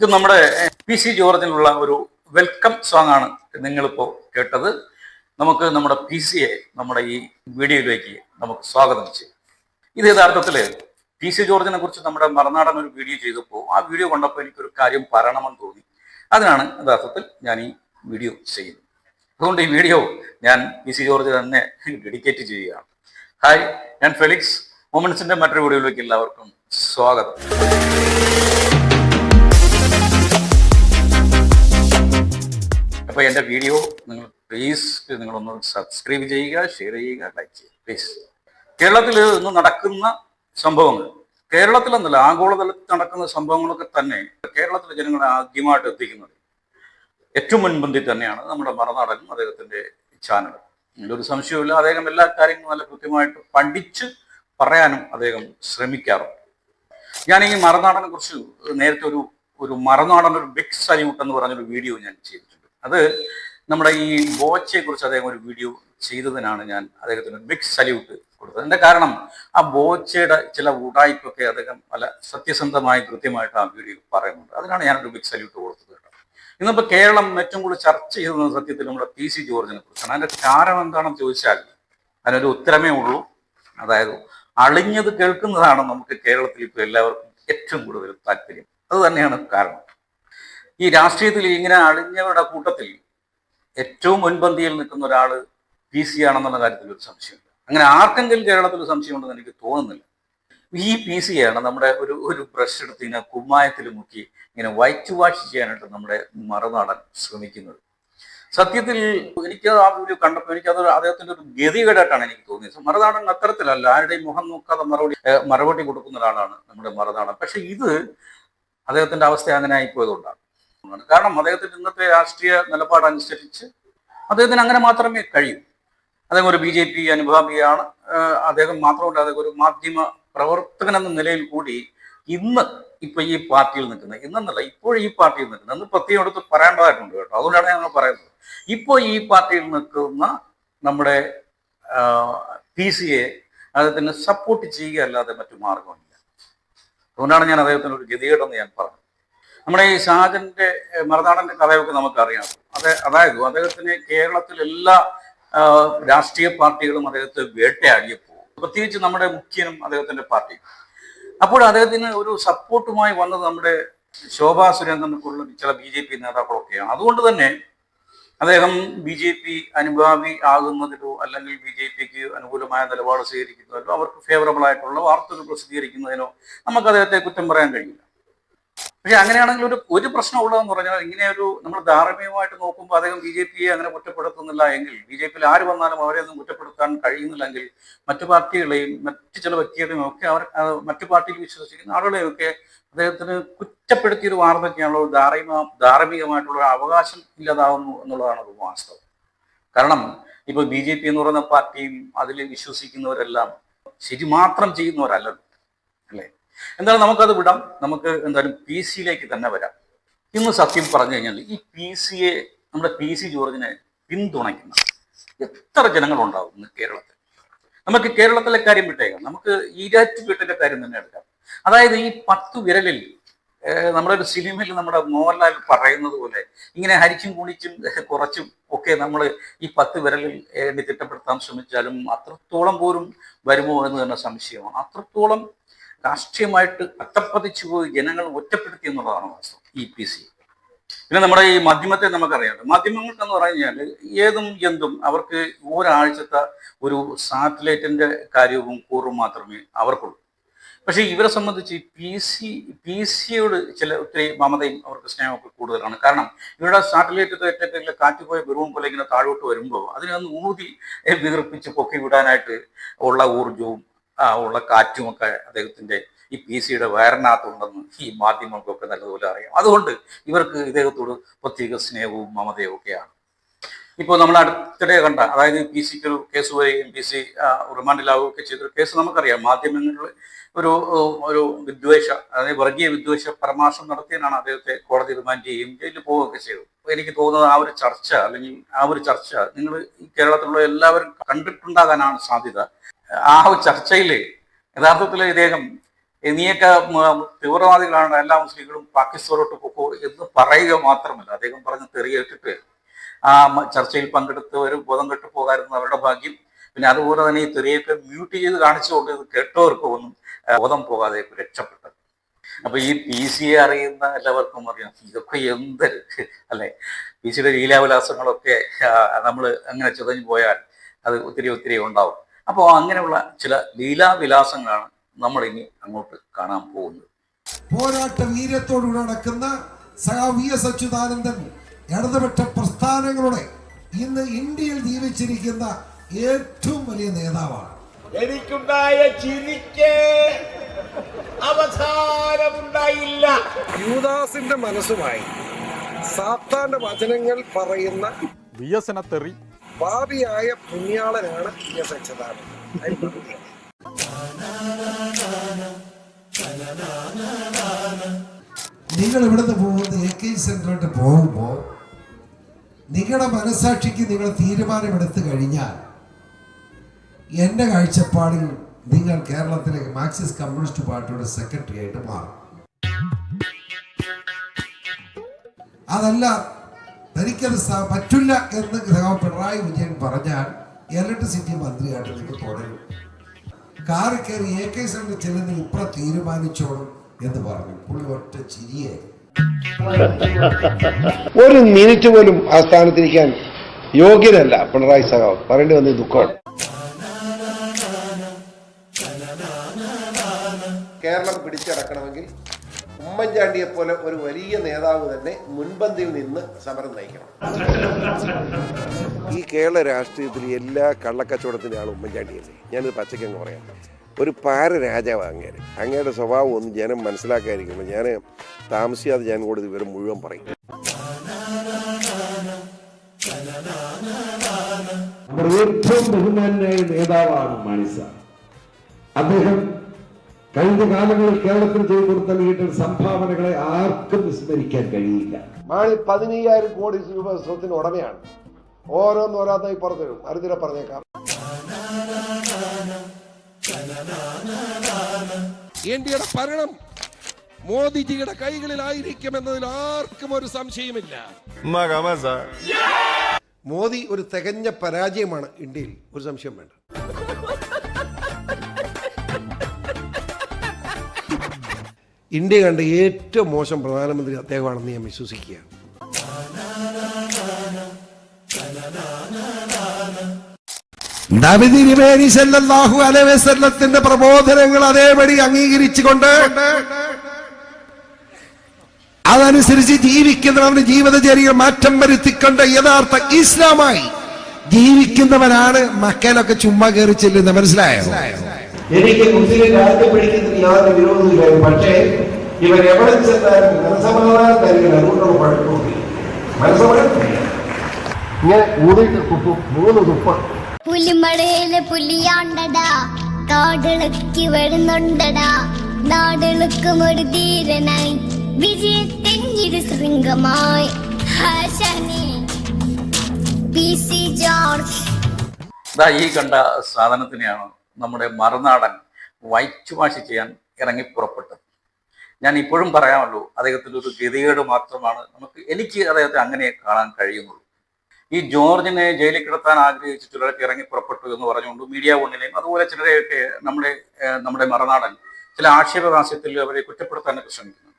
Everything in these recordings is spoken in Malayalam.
ഇത് നമ്മുടെ പി സി ജോർജിനുള്ള ഒരു വെൽക്കം സോങ് ആണ് നിങ്ങളിപ്പോൾ കേട്ടത്. നമുക്ക് നമ്മുടെ പി സിയെ നമ്മുടെ ഈ വീഡിയോയിലേക്ക് നമുക്ക് സ്വാഗതം ചെയ്യും. ഇത് യഥാർത്ഥത്തിൽ പി സി ജോർജിനെ കുറിച്ച് നമ്മുടെ മറുനാടൻ ഒരു വീഡിയോ ചെയ്തപ്പോൾ ആ വീഡിയോ കണ്ടപ്പോൾ എനിക്കൊരു കാര്യം പറയണമെന്ന് തോന്നി. അതിനാണ് യഥാർത്ഥത്തിൽ ഞാൻ ഈ വീഡിയോ ചെയ്യുന്നത്. അതുകൊണ്ട് ഈ വീഡിയോ ഞാൻ പി സി ജോർജ് തന്നെ ഡെഡിക്കേറ്റ് ചെയ്യുകയാണ്. ഹായ് ഞാൻ ഫെലിക്സ് മൊമെന്റ്സിന്റെ മറ്റൊരു വീഡിയോയിലേക്ക് എല്ലാവർക്കും സ്വാഗതം. അപ്പോൾ എന്റെ വീഡിയോ നിങ്ങൾ പ്ലീസ് നിങ്ങളൊന്ന് സബ്സ്ക്രൈബ് ചെയ്യുക ഷെയർ ചെയ്യുക ലൈക്ക് ചെയ്യുക പ്ലീസ് കേരളത്തിൽ ഇന്ന് നടക്കുന്ന സംഭവങ്ങൾ കേരളത്തിലെന്നല്ല ആഗോളതലത്തിൽ നടക്കുന്ന സംഭവങ്ങളൊക്കെ തന്നെ കേരളത്തിലെ ജനങ്ങളെ ആദ്യമായിട്ട് എത്തിക്കുന്നത് ഏറ്റവും മുൻപന്തി തന്നെയാണ് നമ്മുടെ മറനാടനും അദ്ദേഹത്തിന്റെ ചാനൽ ഒരു സംശയവുമില്ല അദ്ദേഹം എല്ലാ കാര്യങ്ങളും നല്ല കൃത്യമായിട്ട് പഠിച്ച് പറയാനും അദ്ദേഹം ശ്രമിക്കാറുണ്ട്. ഞാൻ ഈ മറനാടനെ കുറിച്ച് നേരത്തെ ഒരു ഒരു മറനാടൻ ഒരു ബിഗ് സല്യൂട്ട് എന്ന് പറഞ്ഞൊരു വീഡിയോ ഞാൻ ചെയ്തിട്ടുണ്ട്. അത് നമ്മുടെ ഈ ബോച്ചയെ കുറിച്ച് അദ്ദേഹം ഒരു വീഡിയോ ചെയ്തതിനാണ് ഞാൻ അദ്ദേഹത്തിന് ബിഗ് സല്യൂട്ട് കൊടുത്തത്. എന്റെ കാരണം ആ ബോച്ചയുടെ ചില ഉടായ്പൊക്കെ അദ്ദേഹം പല സത്യസന്ധമായി കൃത്യമായിട്ട് ആ വീഡിയോ പറയുന്നുണ്ട്. അതിനാണ് ഞാനൊരു ബിഗ് സല്യൂട്ട് കൊടുത്തത് കേട്ടോ. കേരളം ഏറ്റവും കൂടുതൽ ചർച്ച ചെയ്തത് സത്യത്തിൽ നമ്മുടെ പി സി ജോർജിനെ കുറിച്ചാണ്. അതിന്റെ കാരണം എന്താണെന്ന് ചോദിച്ചാൽ അതിനൊരു ഉത്തരമേ ഉള്ളൂ. അതായത് അളിഞ്ഞത് കേൾക്കുന്നതാണ് നമുക്ക് കേരളത്തിൽ ഇപ്പോൾ എല്ലാവർക്കും ഏറ്റവും കൂടുതൽ താല്പര്യം. അത് തന്നെയാണ് കാരണം. ഈ രാഷ്ട്രീയത്തിൽ ഇങ്ങനെ അളിഞ്ഞവരുടെ കൂട്ടത്തിൽ ഏറ്റവും മുൻപന്തിയിൽ നിൽക്കുന്ന ഒരാൾ പി സി ആണെന്നുള്ള കാര്യത്തിൽ ഒരു സംശയമില്ല. അങ്ങനെ ആർക്കെങ്കിലും കേരളത്തിൽ സംശയമുണ്ടെന്ന് എനിക്ക് തോന്നുന്നില്ല. ഈ പി സി ആണ് നമ്മുടെ ഒരു ഒരു ബ്രഷ് എടുത്ത് ഇങ്ങനെ കുമ്മായത്തിൽ മുക്കി ഇങ്ങനെ വൈറ്റ് വാഷ് ചെയ്യാനായിട്ട് നമ്മുടെ മറുനാടൻ ശ്രമിക്കുന്നത്. സത്യത്തിൽ എനിക്ക് ആ വീഡിയോ കണ്ടപ്പോൾ എനിക്ക് അത് അദ്ദേഹത്തിന്റെ ഒരു ഗതികേടായിട്ടാണ് എനിക്ക് തോന്നിയത്. മറുനാടൻ അത്തരത്തിലല്ല ആരുടെയും മുഖം നോക്കാതെ മറുപടി മറുപടി കൊടുക്കുന്ന ഒരാളാണ് നമ്മുടെ മറുനാടൻ. പക്ഷെ ഇത് അദ്ദേഹത്തിന്റെ അവസ്ഥ അങ്ങനെ ആയിപ്പോയതുകൊണ്ടാണ് കാരണം അദ്ദേഹത്തിന്റെ ഇന്നത്തെ രാഷ്ട്രീയ നിലപാടനുസരിച്ച് അദ്ദേഹത്തിന് അങ്ങനെ മാത്രമേ കഴിയൂ. അദ്ദേഹം ഒരു ബി ജെ പി അനുഭാവിയാണ് അദ്ദേഹം മാത്രമല്ല അദ്ദേഹം ഒരു മാധ്യമ പ്രവർത്തകൻ എന്ന നിലയിൽ കൂടി ഇന്ന് ഇപ്പൊ ഈ പാർട്ടിയിൽ നിൽക്കുന്നത്. ഇന്നല്ല ഇപ്പോൾ ഈ പാർട്ടിയിൽ നിൽക്കുന്നത്. എന്ന് പ്രത്യേകം എടുത്ത് പറയേണ്ടതായിട്ടുണ്ട് കേട്ടോ. അതുകൊണ്ടാണ് ഞങ്ങൾ പറയുന്നത്. ഇപ്പോൾ ഈ പാർട്ടിയിൽ നിൽക്കുന്ന നമ്മുടെ പി സിയെ അദ്ദേഹത്തിന് സപ്പോർട്ട് ചെയ്യുക അല്ലാതെ മറ്റു മാർഗമില്ല അതുകൊണ്ടാണ് ഞാൻ അദ്ദേഹത്തിന് ഒരു ഗതികേടെന്ന് ഞാൻ പറഞ്ഞത്. നമ്മുടെ ഈ ഷാജന്റെ മറുനാടന്റെ കഥയൊക്കെ നമുക്കറിയാം. അതെ അതായത് അദ്ദേഹത്തിന് കേരളത്തിലെല്ലാ രാഷ്ട്രീയ പാർട്ടികളും അദ്ദേഹത്തെ വേട്ടയാടിയപ്പോൾ പ്രത്യേകിച്ച് നമ്മുടെ മുഖ്യനും അദ്ദേഹത്തിന്റെ പാർട്ടി. അപ്പോൾ അദ്ദേഹത്തിന് ഒരു സപ്പോർട്ടുമായി വന്നത് നമ്മുടെ ശോഭാ സുരേന്ദ്രനെ ചില ബി ജെ പി നേതാക്കളൊക്കെയാണ്. അതുകൊണ്ട് തന്നെ അദ്ദേഹം ബി ജെ പി അനുഭാവി ആകുന്നതിലോ അല്ലെങ്കിൽ ബി ജെ പിക്ക് അനുകൂലമായ നിലപാട് സ്വീകരിക്കുന്നതിലോ അവർക്ക് ഫേവറബിൾ ആയിട്ടുള്ള വാർത്തകൾ പ്രസിദ്ധീകരിക്കുന്നതിനോ നമുക്ക് അദ്ദേഹത്തെ കുറ്റം പറയാൻ കഴിയില്ല. പക്ഷെ അങ്ങനെയാണെങ്കിൽ ഒരു ഒരു പ്രശ്നം ഉള്ളതെന്ന് പറഞ്ഞാൽ ഇങ്ങനെ ഒരു നമ്മൾ ധാർമ്മികമായിട്ട് നോക്കുമ്പോൾ അദ്ദേഹം ബി ജെ പിയെ അങ്ങനെ കുറ്റപ്പെടുത്തുന്നില്ല എങ്കിൽ ബി ജെ പിയിൽ ആര് വന്നാലും അവരെ ഒന്നും കുറ്റപ്പെടുത്താൻ കഴിയുന്നില്ലെങ്കിൽ മറ്റു പാർട്ടികളെയും മറ്റ് ചില വ്യക്തികളെയും ഒക്കെ അവർ മറ്റു പാർട്ടിയിൽ വിശ്വസിക്കുന്ന ആളുകളെയും ഒക്കെ അദ്ദേഹത്തിന് കുറ്റപ്പെടുത്തിയ ഒരു വാർത്തയ്ക്കാണല്ലോ ധാർമ്മിക ധാർമ്മികമായിട്ടുള്ള ഒരു അവകാശം ഇല്ലാതാവുന്നു എന്നുള്ളതാണ് ഒരു വാസ്തവം. കാരണം ഇപ്പൊ ബി ജെ പി എന്ന് പറയുന്ന പാർട്ടിയും അതിൽ വിശ്വസിക്കുന്നവരെല്ലാം ശരി മാത്രം ചെയ്യുന്നവരല്ലല്ലോ അല്ലേ? എന്തായാലും നമുക്കത് വിടാം. നമുക്ക് എന്തായാലും പി സിയിലേക്ക് തന്നെ വരാം. ഇന്ന് സത്യം പറഞ്ഞു കഴിഞ്ഞാൽ ഈ പി സിയെ നമ്മുടെ പി സി ജോർജിനെ പിന്തുണയ്ക്കുന്ന എത്ര ജനങ്ങളുണ്ടാവും ഇന്ന് കേരളത്തിൽ? നമുക്ക് കേരളത്തിലെ കാര്യം വിട്ടേക്കാം. നമുക്ക് ഈരാറ്റുപേട്ടിലെ കാര്യം തന്നെ എടുക്കാം. അതായത് ഈ പത്ത് വിരലിൽ നമ്മുടെ ഒരു സിനിമയിൽ നമ്മുടെ മോഹൻലാൽ പറയുന്നത് പോലെ ഇങ്ങനെ ഹരിച്ചും കുണിച്ചും കുറച്ചും ഒക്കെ നമ്മൾ ഈ പത്ത് വിരലിൽ എണ്ണി തിട്ടപ്പെടുത്താൻ ശ്രമിച്ചാലും അത്രത്തോളം പോലും വരുമോ എന്ന് തന്നെ സംശയമാണ്. അത്രത്തോളം രാഷ്ട്രീയമായിട്ട് അട്ടപ്പതിച്ചു പോയി ജനങ്ങൾ ഒറ്റപ്പെടുത്തി എന്നുള്ളതാണ് വാസ്തവം. E P C. പിന്നെ നമ്മുടെ ഈ മാധ്യമത്തെ നമുക്കറിയാം. മാധ്യമങ്ങൾക്ക് എന്ന് കഴിഞ്ഞാൽ ഏതും എന്തും അവർക്ക് ഒരാഴ്ചത്തെ ഒരു സാറ്റലൈറ്റിന്റെ കാര്യവും കൂറും മാത്രമേ അവർക്കുള്ളൂ. പക്ഷേ ഇവരെ സംബന്ധിച്ച് പി സി പി സിയോട് ചില ഒത്തിരി മമതയും അവർക്ക് സ്നേഹമൊക്കെ കൂടുതലാണ്. കാരണം ഇവരുടെ സാറ്റലൈറ്റ് കയറ്റത്തിലെ കാറ്റ് പോയ പോലെ ഇങ്ങനെ താഴോട്ട് വരുമ്പോൾ അതിനെ ഒന്ന് ഊതി വികർപ്പിച്ച് പൊക്കി വിടാനായിട്ട് ഉള്ള ഊർജവും ഉള്ള കാറ്റുമൊക്കെ അദ്ദേഹത്തിന്റെ ഈ പി സിയുടെ വയറിനകത്തുണ്ടെന്ന് ഈ മാധ്യമങ്ങൾക്കൊക്കെ നല്ലതുപോലെ അറിയാം. അതുകൊണ്ട് ഇവർക്ക് ഇദ്ദേഹത്തോട് പ്രത്യേക സ്നേഹവും മമതയും ഒക്കെയാണ്. ഇപ്പോൾ നമ്മൾ അടുത്തിടെ കണ്ട അതായത് പി സിക്ക് ഒരു കേസ് വരികയും പി സി റിമാൻഡിലാവുകയൊക്കെ ചെയ്തൊരു കേസ് നമുക്കറിയാം. മാധ്യമങ്ങളിൽ ഒരു ഒരു വിദ്വേഷ അതായത് വർഗീയ വിദ്വേഷ പരാമർശം നടത്തിയതിനാണ് അദ്ദേഹത്തെ കോടതി റിമാൻഡ് ചെയ്യുകയും ജയിലിൽ പോവുകയൊക്കെ ചെയ്തു എനിക്ക് തോന്നുന്നത് ആ ഒരു ചർച്ച അല്ലെങ്കിൽ ആ ഒരു ചർച്ച നിങ്ങൾ കേരളത്തിലുള്ള എല്ലാവരും കണ്ടിട്ടുണ്ടാകാനാണ് സാധ്യത. ആ ചർച്ചയിൽ യഥാർത്ഥത്തിൽ ഇദ്ദേഹം "ഏ, നീയൊക്കെ തീവ്രവാദികളാണ് എല്ലാ മുസ്ലിങ്ങളും പാകിസ്ഥാനോട്ട് പോകൂ എന്ന് പറയുക മാത്രമല്ല അദ്ദേഹം പറഞ്ഞ് തെറിയേറ്റിട്ട് ആ ചർച്ചയിൽ പങ്കെടുത്തവരും ബോധം കെട്ടു പോകാറുന്ന അവരുടെ ഭാഗ്യം പിന്നെ അതുപോലെ തന്നെ ഈ തെറിയൊക്കെ മ്യൂട്ട് ചെയ്ത് കാണിച്ചുകൊണ്ട് ഇത് കേട്ടവർക്ക് ഒന്നും ബോധം പോകാതെ രക്ഷപ്പെട്ടത്. അപ്പൊ ഈ പി സിയെ അറിയുന്ന എല്ലാവർക്കും അറിയാം ഇതൊക്കെ എന്ത് അല്ലെ? പി സിയുടെ ലീലാവിലാസങ്ങളൊക്കെ നമ്മൾ അങ്ങനെ ചെതഞ്ഞു പോയാൽ അത് ഒത്തിരി ഒത്തിരി ഉണ്ടാവും. അപ്പോൾ അങ്ങനെയുള്ള ചില ലീലാവിലാസങ്ങളാണ് നമ്മൾ ഇനി അങ്ങോട്ട് കാണാൻ പോകുന്നത്. പോരാട്ട വീര്യത്തോടുകൂടി നടക്കുന്ന സഹാ വി എസ് അച്യുതാനന്ദൻ ഇടതുപക്ഷ പ്രസ്ഥാനങ്ങളുടെ ഇന്ന് ഇന്ത്യയിൽ ജീവിച്ചിരിക്കുന്ന ഏറ്റവും വലിയ നേതാവാണ്. എനിക്കുണ്ടായ ചിരിക്ക് അവസാനമുണ്ടായില്ല. യൂദാസിന്റെ മനസ്സുമായി സാത്താന്റെ വചനങ്ങൾ പറയുന്ന വി തെറി ഭാവിയായ പുണ്യാളനാണ് ഇ എസ് അച്യുതാനന്ദൻ. നിങ്ങൾ ഇവിടുന്ന് പോകുന്ന എ കെ സെന്ററിലോട്ട് പോകുമ്പോൾ നിങ്ങളുടെ മനസാക്ഷിക്ക് നിങ്ങൾ തീരുമാനമെടുത്തു കഴിഞ്ഞാൽ എന്റെ കാഴ്ചപ്പാടിൽ നിങ്ങൾ കേരളത്തിലെ മാർക്സിസ്റ്റ് കമ്മ്യൂണിസ്റ്റ് പാർട്ടിയുടെ സെക്രട്ടറി ആയിട്ട് മാറും അതല്ല തനിക്കത് സ- പറ്റില്ല എന്ന് ഗ്രഹം പിണറായി വിജയൻ പറഞ്ഞാൽ ഇലക്ട്രിസിറ്റി മന്ത്രിയായിട്ട് എനിക്ക് തുടരും. കാറിൽ കയറി എ കെ സെന്റ് ചെല്ലുന്ന ഇപ്പുറം തീരുമാനിച്ചോളും എന്ന് പറഞ്ഞു. പുള്ളി ഒറ്റ ചിരിയെ ഒരു മിനിറ്റ് പോലും ആ സ്ഥാനത്തിരിക്കാൻ യോഗ്യനല്ല പിണറായി സഖാവ്. പറയേണ്ടി വന്ന ദുഃഖമാണ്. കേരളം പിടിച്ചടക്കണമെങ്കിൽ ഉമ്മൻചാണ്ടിയെ പോലെ ഒരു വലിയ നേതാവ് തന്നെ മുൻപന്തിയിൽ നിന്ന് സമരം നയിക്കണം. ഈ കേരള രാഷ്ട്രീയത്തിൽ എല്ലാ കള്ളക്കച്ചവടത്തിന്റെ ആളും ഉമ്മൻചാണ്ടിയല്ലേ ഞാനിത് പച്ചക്കങ്ങ് പറയാം. ഒരു പാര രാജാവ് അങ്ങേര്. അങ്ങയുടെ സ്വഭാവം ഒന്ന് ജനം മനസ്സിലാക്കാതിരിക്കുമ്പോൾ ഞാൻ താമസിയാതെ ഞാൻ കൂടെ വിവരം മുഴുവൻ പറയും. ഏറ്റവും ബഹുമാനായ നേതാവാണ് മാണിസ. അദ്ദേഹം കഴിഞ്ഞ കാലങ്ങളിൽ കേരളത്തിൽ ചെയ്തു കൊടുത്ത ലീഡർ സംഭാവനകളെ ആർക്കും വിസ്മരിക്കാൻ കഴിയില്ല. മാണി പതിനയ്യായിരം കോടി രൂപ സ്വത്തിന് ഉടമയാണ്. ഓരോന്ന് ഓരോന്നായി പുറത്തു വരും അരുതിരെ പറഞ്ഞേക്കാം. ഇന്ത്യയുടെ ഭരണം മോദിജിയുടെ കൈകളിലായിരിക്കും എന്നതിൽ ആർക്കും ഒരു സംശയമില്ല മോദി ഒരു തികഞ്ഞ പരാജയമാണ് ഇന്ത്യയിൽ. ഒരു സംശയം വേണ്ട. ഇന്ത്യ കണ്ട ഏറ്റവും മോശം പ്രധാനമന്ത്രി അദ്ദേഹമാണെന്ന് ഞാൻ വിശ്വസിക്കുകയാണ് നബിതിരുമേനി സല്ലല്ലാഹു അലൈഹി വസല്ലത്തിന്റെ പ്രബോധനങ്ങൾ അതേപടി അംഗീകരിച്ചുകൊണ്ട് അതനുസരിച്ച് ജീവിക്കുന്നവരുടെ ജീവിതചര്യ മാറ്റം വരുത്തിക്കൊണ്ട് യഥാർത്ഥ ഇസ്ലാമായി ജീവിക്കുന്നവനാണ് മക്കയിലൊക്കെ ചുമ്മാ കയറി ചെല്ലുന്നത്. മനസ്സിലായോ? എനിക്ക് മുസ്ലിം രാജ്യം പിടിക്കുന്നതിന് യാതൊരു വിരോധമില്ല പക്ഷേ ഇവൻ എവിടെ ചെന്നാലും മനസമാധാനക്കാരികൾ അതുകൊണ്ടുള്ള കുഴപ്പമില്ല മനസ്സമാധാനമില്ല ഇങ്ങനെ ഊതിയിട്ട് തുപ്പും മൂന്ന് തുപ്പ. പുലിമടയിലെ പുലിയാണ്ടടാ. കാടിളക്കി വരുന്നുണ്ടടാ. നാടിളക്കും ഒരു ധീരനായി. വിജയത്തിൻ ഇരു ശൃംഗമായി. ഹാഷനി. P C George. ഈ കണ്ട സാധനത്തിനെയാണ് നമ്മുടെ മറുനാടൻ വയറ്റുമാശി ചെയ്യാൻ ഇറങ്ങി പുറപ്പെട്ടു. ഞാൻ ഇപ്പോഴും പറയാമല്ലോ അദ്ദേഹത്തിന്റെ ഒരു ഗതികേട് മാത്രമാണ് നമുക്ക് എനിക്ക് അദ്ദേഹത്തെ അങ്ങനെ കാണാൻ കഴിയുന്നുള്ളൂ. ഈ ജോർജിനെ ജയിലിൽ കിടത്താൻ ആഗ്രഹിച്ച് ചിലരൊക്കെ ഇറങ്ങി പുറപ്പെട്ടു എന്ന് പറഞ്ഞുകൊണ്ട് മീഡിയ ഒന്നിനെയും അതുപോലെ ചിലരെയൊക്കെ നമ്മുടെ നമ്മുടെ മറുനാടൻ ചില ആക്ഷേപഹാസ്യത്തിൽ അവരെ കുറ്റപ്പെടുത്താനൊക്കെ ശ്രമിക്കുന്നു.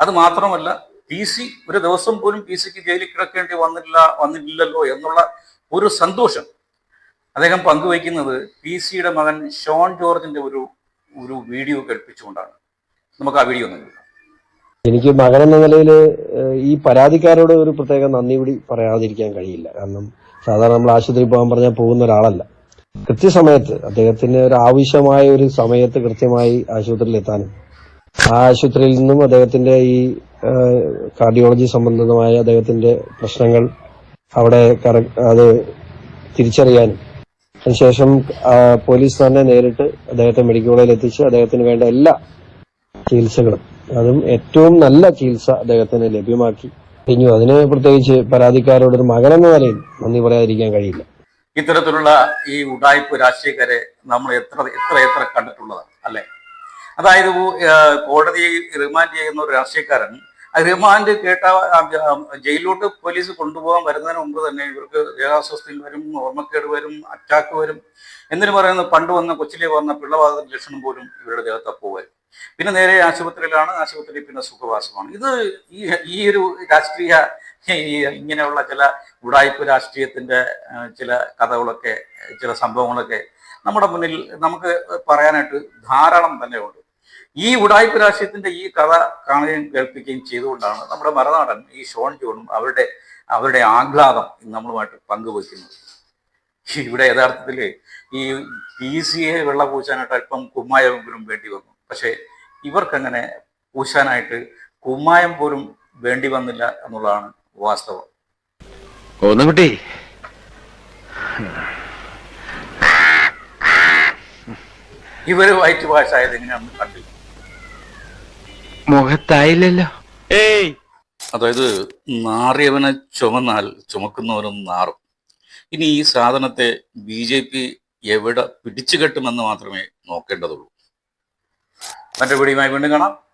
അത് മാത്രമല്ല പി സി ഒരു ദിവസം പോലും പി സിക്ക് ജയിലിൽ കിടക്കേണ്ടി വന്നില്ല വന്നില്ലല്ലോ എന്നുള്ള ഒരു സന്തോഷം അദ്ദേഹം പങ്കുവയ്ക്കുന്നത് പി സിയുടെ മകൻ ഷോൺ ജോർജിന്റെ ഒരു ഒരു വീഡിയോ കേൾപ്പിച്ചുകൊണ്ടാണ്. നമുക്ക് ആ വീഡിയോ ഒന്ന് എനിക്ക് മകൻ എന്ന നിലയിൽ ഈ പരാതിക്കാരോട് ഒരു പ്രത്യേക നന്ദി കൂടി പറയാതിരിക്കാൻ കഴിയില്ല. കാരണം സാധാരണ നമ്മൾ ആശുപത്രിയിൽ പോകാൻ പറഞ്ഞാൽ പോകുന്ന ഒരാളല്ല. കൃത്യസമയത്ത് അദ്ദേഹത്തിന് ഒരു ആവശ്യമായ ഒരു സമയത്ത് കൃത്യമായി ആശുപത്രിയിൽ എത്താനും ആ ആശുപത്രിയിൽ നിന്നും അദ്ദേഹത്തിന്റെ ഈ കാർഡിയോളജി സംബന്ധമായ അദ്ദേഹത്തിന്റെ പ്രശ്നങ്ങൾ അവിടെ അത് തിരിച്ചറിയാനും അതിനുശേഷം പോലീസ് തന്നെ നേരിട്ട് അദ്ദേഹത്തെ മെഡിക്കൽ കോളേജിൽ എത്തിച്ച് അദ്ദേഹത്തിന് വേണ്ട എല്ലാ ചികിത്സകളും അതും ഏറ്റവും നല്ല ചികിത്സ അദ്ദേഹത്തിന് ലഭ്യമാക്കി. കഴിഞ്ഞു അതിന് പ്രത്യേകിച്ച് പരാതിക്കാരോട് ഒരു മകനെന്ന നിലയിൽ നന്ദി പറയാതിരിക്കാൻ കഴിയില്ല. ഇത്തരത്തിലുള്ള ഈ ഉടായ്പ രാഷ്ട്രീയക്കാരെ നമ്മൾ എത്ര എത്ര എത്ര കണ്ടിട്ടുള്ളതാണ് അല്ലെ? അതായത് കോടതി റിമാൻഡ് ചെയ്യുന്ന ഒരു രാഷ്ട്രീയക്കാരൻ റിമാൻഡ് കേട്ട ജയിലിലോട്ട് പോലീസ് കൊണ്ടുപോകാൻ വരുന്നതിന് മുമ്പ് തന്നെ ഇവർക്ക് ദേഹാസ്വസ്ഥയിൽ വരും ഓർമ്മക്കേട് വരും അറ്റാക്ക് വരും. എന്തിനു പറയുന്നത് പണ്ട് വന്ന കൊച്ചിലെ വന്ന പിള്ളവാദ ലക്ഷണം പോലും ഇവരുടെ ദേഹത്ത് വരും പിന്നെ നേരെ ആശുപത്രിയിലാണ് ആശുപത്രി പിന്നെ സുഖവാസമാണ്. ഇത് ഈ ഈ ഒരു രാഷ്ട്രീയ ഇങ്ങനെയുള്ള ചില ഉടായ്പ രാഷ്ട്രീയത്തിന്റെ ചില കഥകളൊക്കെ ചില സംഭവങ്ങളൊക്കെ നമ്മുടെ മുന്നിൽ നമുക്ക് പറയാനായിട്ട് ധാരാളം തന്നെ ഉണ്ട്. ഈ ഉടായ്പ രാഷ്ട്രീയത്തിന്റെ ഈ കഥ കാണുകയും കേൾപ്പിക്കുകയും ചെയ്തുകൊണ്ടാണ് നമ്മുടെ മറനാടൻ ഈ ഷോൺ ജോണും അവരുടെ അവരുടെ ആഹ്ലാദം നമ്മളുമായിട്ട് പങ്കുവെക്കുന്നത് ഇവിടെ യഥാർത്ഥത്തിൽ ഈ പി സിയെ വെള്ള പൂശാനായിട്ട് അല്പം കുമ്മായം പോലും വേണ്ടി വന്നു. പക്ഷേ ഇവർക്കങ്ങനെ പൂശാനായിട്ട് കുമ്മായം പോലും വേണ്ടി വന്നില്ല എന്നുള്ളതാണ് വാസ്തവം. കോന്നുകുട്ടി ഇവർ വൈറ്റ് വാഷ് ആയത് എങ്ങനെയാണെന്ന് കണ്ടില്ല. മുഖത്തായില്ലല്ലോ. ഏയ്. അതായത് നാറിയവനെ ചുമന്നാൽ ചുമക്കുന്നവനും നാറും. ഇനി ഈ സാധനത്തെ ബി ജെ പി എവിടെ പിടിച്ചു കെട്ടുമെന്ന് മാത്രമേ നോക്കേണ്ടതുള്ളൂ. മറ്റേ വീഡിയോയുമായി വീണ്ടും കാണാം.